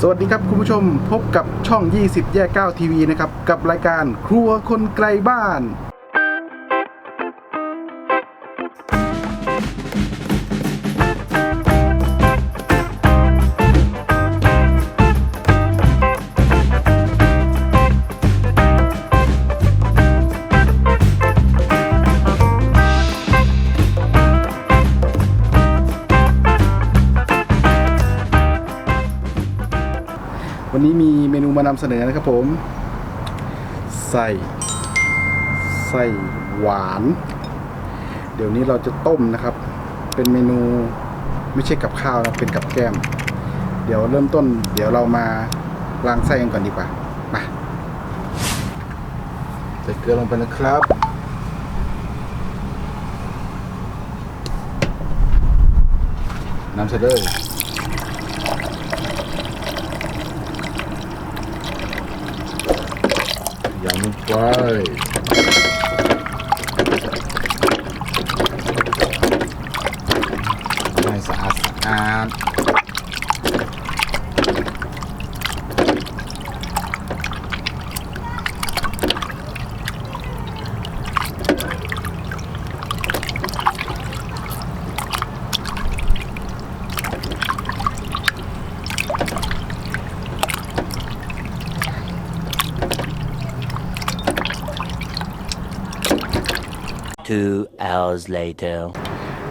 สวัสดีครับคุณผู้ชมพบกับช่อง 20 แยก9ทีวีนะครับ กับรายการครัวคนไกลบ้าน วันนี้มีเมนูมานำเสนอนะครับผมใส่ใส่หวาน เดี๋ยวนี้เราจะต้มนะครับ เป็นเมนูไม่ใช่กับข้าวนะเป็นกับแก้ม เดี๋ยวเริ่มต้น เดี๋ยวเรามาล้างไส้กันก่อนดีกว่ามาใส่เกลือลงไปนะครับน้ำใส่เล ย ยำลงไปให้สะอาดสะอาด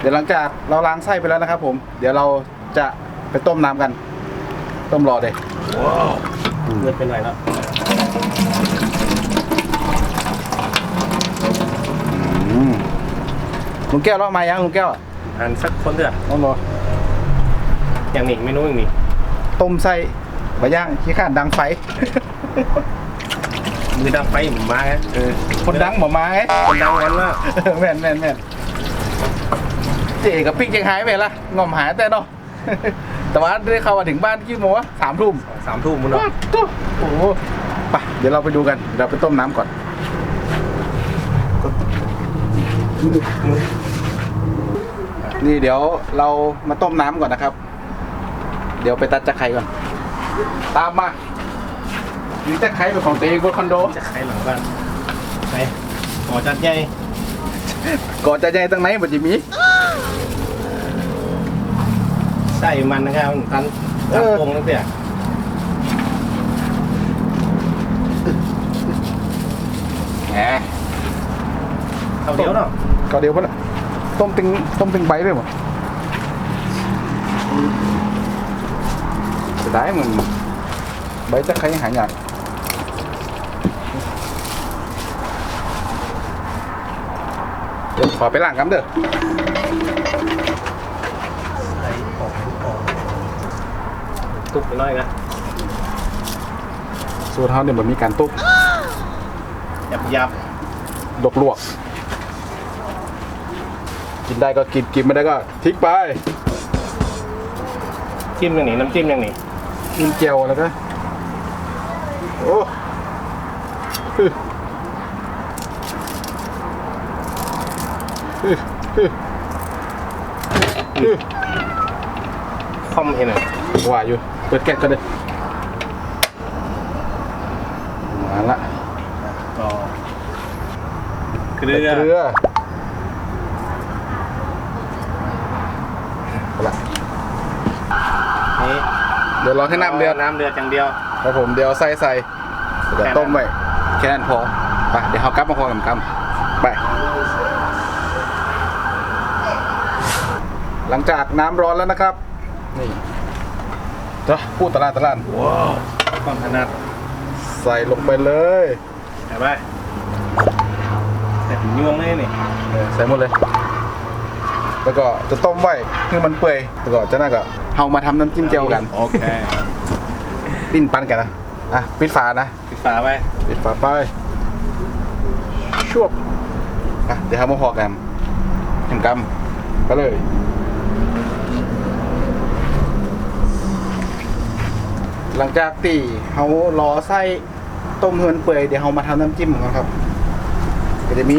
เดี๋ยวหลังจากเราล้างไส้ไปแล้วนะครับผม เดี๋ยวเราจะไปต้มน้ำกัน ต้มรอเลยเลือดเป็นไรแล้วอืมลุงแก้วเลาะมายังลุงแก้วอันสักคนเถอะต้องรออย่างนี้เมนูอย่างนี้ต้มไส้บะย่างขี้ข้านดังไฟ มือดังไฟผมมาไงเออคนดังหมอไม้คนดังนั้นว่าแม่นแม่นแม่นเจ๊กับปิ๊กยังหายไปละงอมหายแต่เนาะแต่ว่าได้เข้ามาถึงบ้านกี่โมงวะสามทุ่มสามทุ่มมึงเนาะโอ้โหไปเดี๋ยวเราไปดูกันเดี๋ยวเราไปต้มน้ำก่อนนี่เดี๋ยวเรามาต้มน้ำก่อนนะครับ เดี๋ยวไปตัดจะไคร้ก่อน ตามมา นี่จะไคร้เป็นของตัวเองบนคอนโดจะขายหลังบ้านไปหมอจัดใหญ่ก่อนจะใหญ่ตั้งไหนมันจะมี ใส่มันนะครับตันเอตันอโป่งตั้งแต่แหมเขาเดียวเนาะก็เดี๋ยวมันต้มติงต้มติงใบเลยหมดจะได้เหมือนใบจะใครหายาก เดี๋ยวขอไปล้างกันเด้อใส่ของของตุกไปหน่อยนะสูตรเขาเนี่ยมันมีการตุ๊บยับยับลวกลวกกินได้ก็กินกินไม่ได้ก็ทิ้งไปจิ้มอย่างนี้น้ำจิ้มอย่างนี้กินเจียวแล้วก็โอ้ฮึฮึฮึฮึ คอมเห็นไหมว่าอยู่ เปิดแก๊สก็ได้มาละต่อเกลือเกลือเอาละนี่เดี๋ยวรอให้น้ำเดือดน้ำเดือดอย่างเดียวครับผมเดี๋ยวใส่ใส่เดี๋ยวต้มไว้แค่นั้นพอไปเดี๋ยวเขากลับมาพอกับกำไป หลังจากน้ำร้อนแล้วนะครับ นี่จ้ะพูดตลาดตลาดว้าวความถนัดใส่ลงไปเลยเห็นไหมแต่ถึงยวงเลยนี่เออใส่หมดเลย แล้วก็จะต้มไว้คือมันเปื่อยแล้วก็จะน่าก็เอามาทำน้ำจิ้มเจียวกันโอเคปิ้นปั้นกันนะอะปิดฝานะปิดฝาไปปิดฝาไปช่วบอะเดี๋ยวทำมาพอกันทำกำไปเลย หลังจากตีเขารอไส้ต้มเฮือนเปื่อยเดี๋ยวเขามาทำน้ำจิ้มกันครับก็จะมี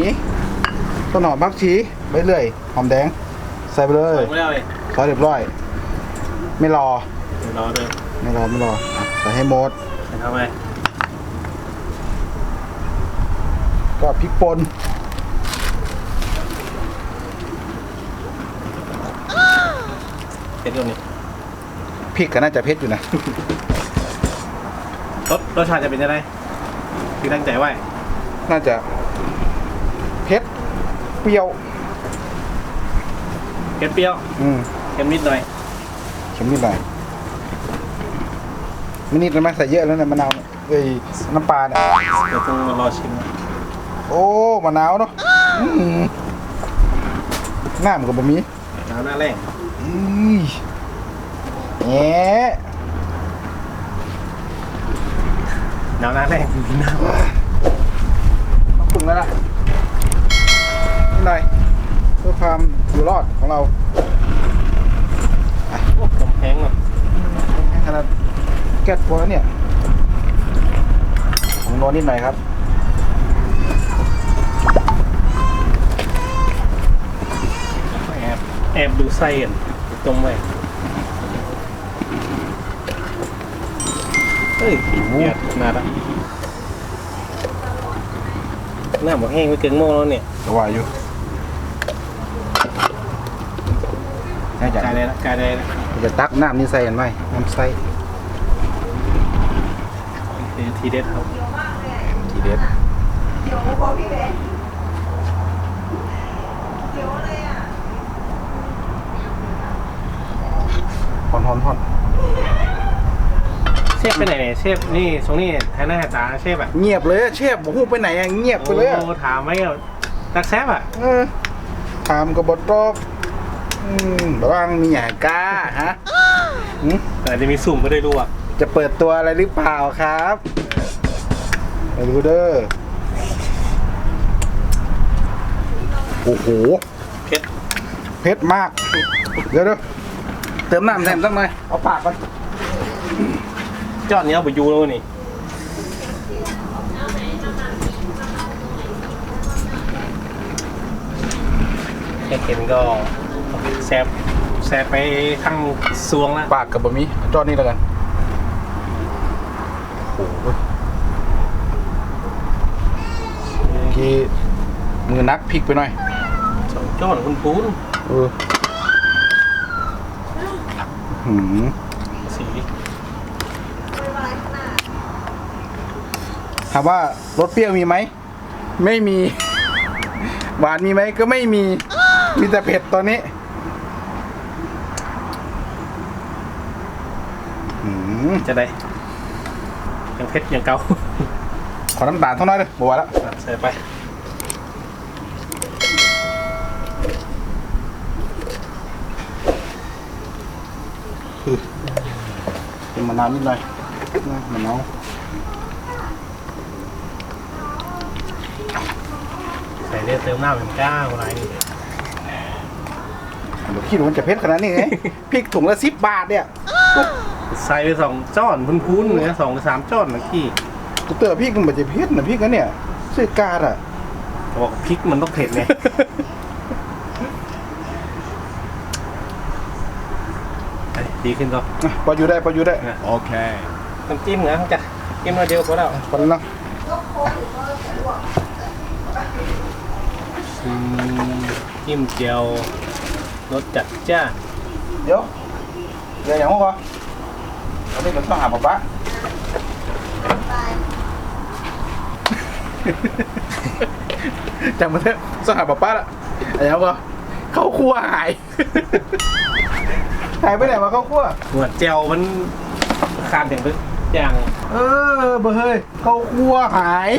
ต้นหอมผักชีใบเลื่อยหอมแดง ใส่ไปเลยไม่ได้เลยซอยเรียบร้อย ไม่รอเดี๋ยวรอเลยไม่รอไม่รออะใส่ให้หมดใส่เข้าไปก็พริกป่นเผ็ดตรงนี้พริกก็น่าจะเผ็ดอยู่นะ รสรสชาติจะเป็นยังไงที่ตั้งใจไว้น่าจะเผ็ดเปรี้ยวเผ็ดเปรี้ยวอืมเค็มนิดหน่อยเค็มนิดหน่อยไม่นิดเลยไหมใส่เยอะแล้วเนี่ยมะนาวเนี่ยเอ้ยน้ำปลาเนี่ยเดี๋ยวต้องรอชิมนะโอ้มะนาวเนาะอืมน้ำกับบะหมี่ น้ำหน้าแรงอือแหม หน้ำหน้าแรงน้ต้องปรุงแล้วล่ะนิดหน่อยเพื่อความอยู่รอดของเราโอ้ลมแห้งอะขนาดแก๊สพอแล้วเนี่ยผมนวลนิดหน่อยครับแอบแอบดูไส้กันตรงไว้ เฮ้ยเดือดมาละหน้าหมดแห้งไปเกินโม่แล้วเนี่ยสว่าอยู่น่าจะกายได้ละกายได้ละจะตักน้ำนี่ใส่กันไหมน้ำใส่นี่ทีเด็ดครับทีเด็ดฮอนฮอนฮอน เชฟไปไหนเนี่ยเชฟนี่ตรงนี้แทนหน้าแทนตาเชฟอะเงียบเลยอะเชฟบอกฮู้ไปไหนอะเงียบไปเลยอะโอ้ถามไหมอะตักแซบอะเออถามกับบตอบอืมระวังมีหยากล้าฮะหืมแต่จะมีสุ่มก็ได้รู้อะจะเปิดตัวอะไรหรือเปล่าครับไปดูเด้อโอ้โหเผ็ด เผ็ดมาก เดี๋ยวเดี๋ยวเติมน้ำแทนสักหน่อยเอาปากก่อน จอดเนี้ยเอาไปยูแล้วนี่แค่เห็นก็แซบแซบไปข้างซวงละปากกับบะหมี่จอดนี่แล้วกันโอ้โหเมื่อกี้มือนักพลิกไปหน่อยสองจอนคุณปูนเออหืม สี ถามว่ารสเปรี้ยวมีไหม ไม่มี หวานมีไหมก็ไม่มี มีแต่เผ็ดตอนนี้หืมจะได้ยังเผ็ดยังเกาขอน้ำตาลเท่าน้อยเลยบอกว่าแล้วใส่ไปเป็นมะนาวนิดหน่อยนะมะนาว ใส่เรียเติมหน้าเป็นก้าวอะไรนี่เดี๋ยวคิดว่ามันจะเผ็ดขนาดนี้ไง พริกถุงละสิบบาทเนี่ยใส่ไปสองจอนพุนพุนๆเนี่ยสองหรือสามจอนนะพี่กูเตือนพริกมันจะเผ็ดนะพริกนะเนี่ยซื้อกาดอะบอกพริกมันต้องเผ็ดไงเอ้ยดีขึ้นก็อะพออยู่ได้พออยู่ได้ โอเคน้ำจิ้มนะจ้ะจิ้มมาเดียวก็แล้วพอแล้วเนาะ อืมจิ้มเจียวรสจัดจ้าน เดี๋ยวเดี๋ยวอย่างพวกเราเราได้กับช่องหาป๊าป๊าจำมาเถอะช่องหาป๊าป๊าละอะไรอย่างพวกเราเข้าครัวหายหายไปไหนมาเข้าครัวเหมือนเจียวมันขาดอย่างทุกอย่าง เออเบอร์เฮ้ยเข้าครัวหาย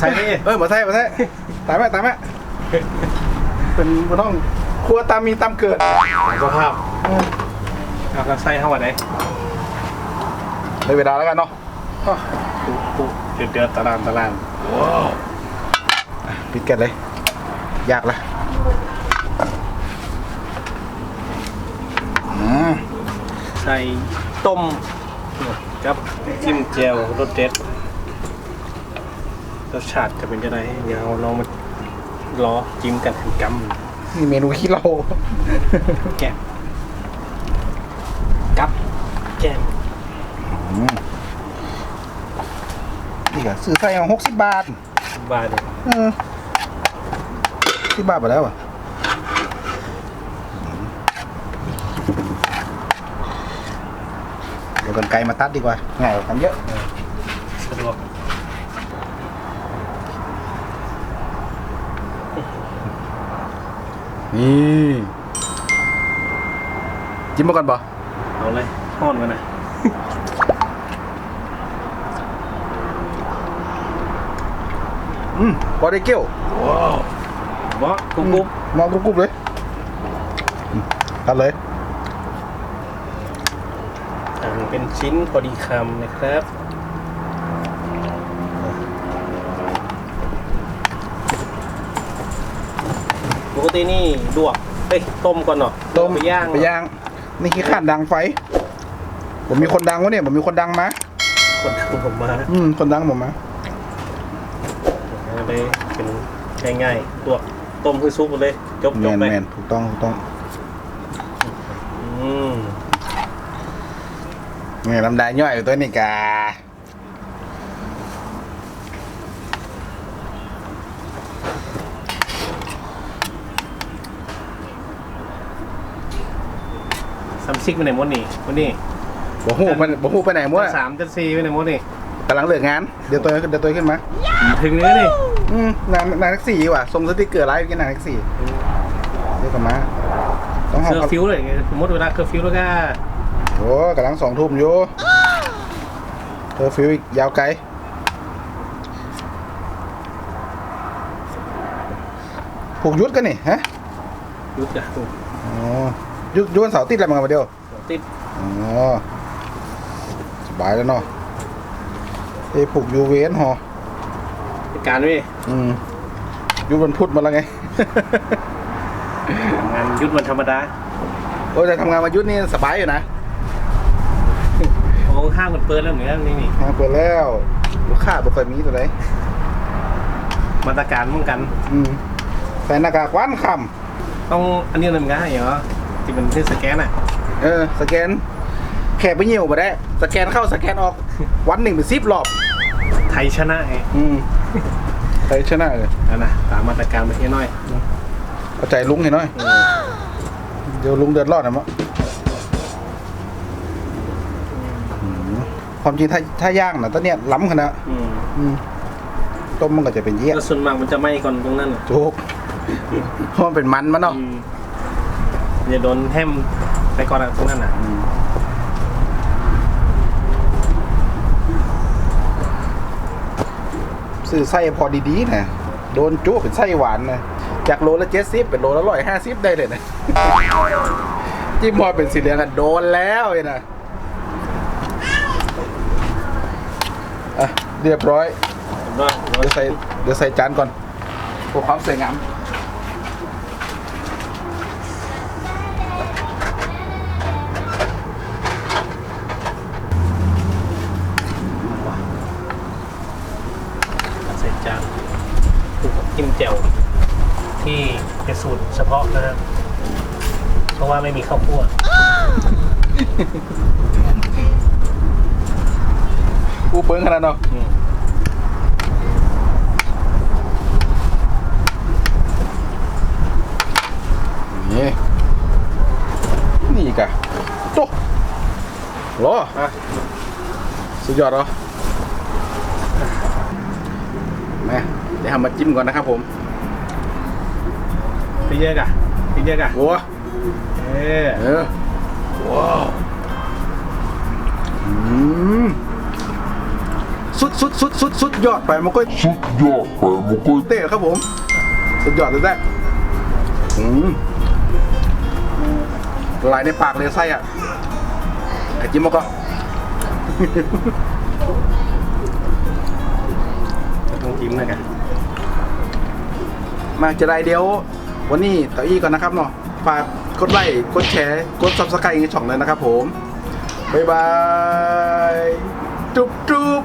ใส่ดิเออมาใช่มาใช่ตายไหมตายไหมเป็นบนห้องครัวตามมีตามเกิดสภาพเอากระใส่เข้ามาไหนในเวลาแล้วกันเนาะปุ๊บปุ๊บเดือดเดือดตะลานตะลานปิดแกนเลย ยากละอืมใส่ต้มกับจิ้มเจียวรสเด็ด รสชาติจะเป็นยังไงเดี๋ยวเราลองมาล้อจิ้มกันถึงกนี่เมนูขี้เราำแกะกับอืมนี่ก็ซื้อใส่เอาหกสิบบาท บาทเนี่ยเออสิบบาทไปแล้วอะเดี๋ยวกันไกลมาตัดดีกว่าง่ายกว่ากันเยอะสะดวก นี่จิ้มมาก่อนบ่เอาเลยทอดมันนะอืมพอได้เกี้ยวว้าวบอสกุ๊บกุ๊บมองกรุบๆเลยอืมตัดเลยหั่นเป็นชิ้นพอดีคำนะครับ กตินี่ลวกเอ้ยต้มก่อนเนาะต้มไปย่างไปย่าง นี่ขี้ข้านดังไฟ ผมมีคนดังวะเนี่ยผมมีคนดังมาคนทำผมมาอืมคนดังผมมาเลยเป็นง่ายๆลวกต้มคือซุปหมดเลยจบแมจบนไปแมนถูกต้องถูกต้องอืมนี่ลำไดย่อยอยู่ตัวนี้กา ซัมซิกไปไหนหมดนี่วันนี้บ่ฮู้มันบ่ฮู้ไปไหนมั่วสามจันสี่ไปไหนหมดนี่กำลังเลิกงาน เดี๋ยวตัวเดี๋ยวตัวขึ้นมาถึงเนื้อนี่อืมนางนางแท็กซี่ว่ะส่งสติ๊กเกอร์ไลฟ์กินนางแท็กซี่เดี๋ยวกลับมาต้องห้องเคอร์ฟิวเลยสมมติเวลาเคอร์ฟิวแล้วก็โอ้กำลังสองทุ่มอยู่เธอฟิวอีกยาวไกลผูกยุดกันนี่ฮะหยุดจ้ะอ๋อยุดยุดวันเสาร์ติดอะไรมากันมาเดียว ติดอ๋อสบายแล้วเนาะเอ้ผูกยูเวนหอการไว้อืมยุดวันพุธมาแล้วไงงานหยุดวันธรรมดาโอ้แต่ทำงานมายุดนี่สบายอยู่นะโอ้ห้างมันเปิดแล้วเหมือนกันนี่นี่งานเปิดแล้วลูกค้าบ่เคยมีตัวไหนมาตรการป้องกัน อืมใส่หน้ากากวันคต้องอันนี้มันง่ายเหรอที่เป็นที่สแกนอะำ เออ สแกน แขกไปเหี่ยวมาได้ สแกนเข้าสแกนออก วันหนึ่งเป็นสิบรอบ ไทยชนะไงอืมใครชนะเลยนั่นนะตามมาตรการไปเที่น้อย เอาใจลุงเห็นหน่อยอืมเดี๋ยวลุงเดือดร้อนนะมั้งอืมความจริงถ้าถ้าย่างนะตอนเนี้ยล้ำขนาดอืมอืมต้มมันก็จะเป็นเยี่ยแล้วส่วนมากมันจะไหม้ก่อนตรงนั้นน่ะจุกเพราะมันเป็นมันมันเนาะอืมจะโดนแฮม ไปก่อนอะตรงนั้นน่ะอืมซื้อไส้พอดีๆนะโดนจุเป็นไส้หวานนะจากโลละเจ็ดสิบเป็นโลละร้อยห้าสิบได้เลยนะจิ้มพอเป็นสีเหลืองอะโดนแล้วไอ้นะอะเรียบร้อยเดี๋ยวใส่เดี๋ยวใส่จานก่อนเพื่อความสวยงาม จิ้มแจ่วที่เป็นสูตรเฉพาะนะครับ เพราะว่าไม่มีข้าวคั่วอูเปิ้งขนาดเนาะอืมนี่นี่กะโตรออะสุดยอดเหรอมา เดี๋ยวทำมาจิ้มก่อนนะครับผมพี่เยอะกะพี่เยอะกะโอ้เออเออว้าวอืมสุดสุดสุดสุดสุดยอดไปมันก็สุดยอดไปมันก็เต้ครับผม สุดยอดเลยแท้อืมละลายในปากเลยไส้อะไอ้จิ้มมันก็ ต้องจิ้มเลยกะมาจะได้เดี๋ยว วันนี้เต่าอี้ก่อนนะครับเนาะฝากกดไลค์กดแชร์ กดซับสไครต์ในช่องเลยนะครับผม บ๊ายบาย จุ๊บจุ๊บ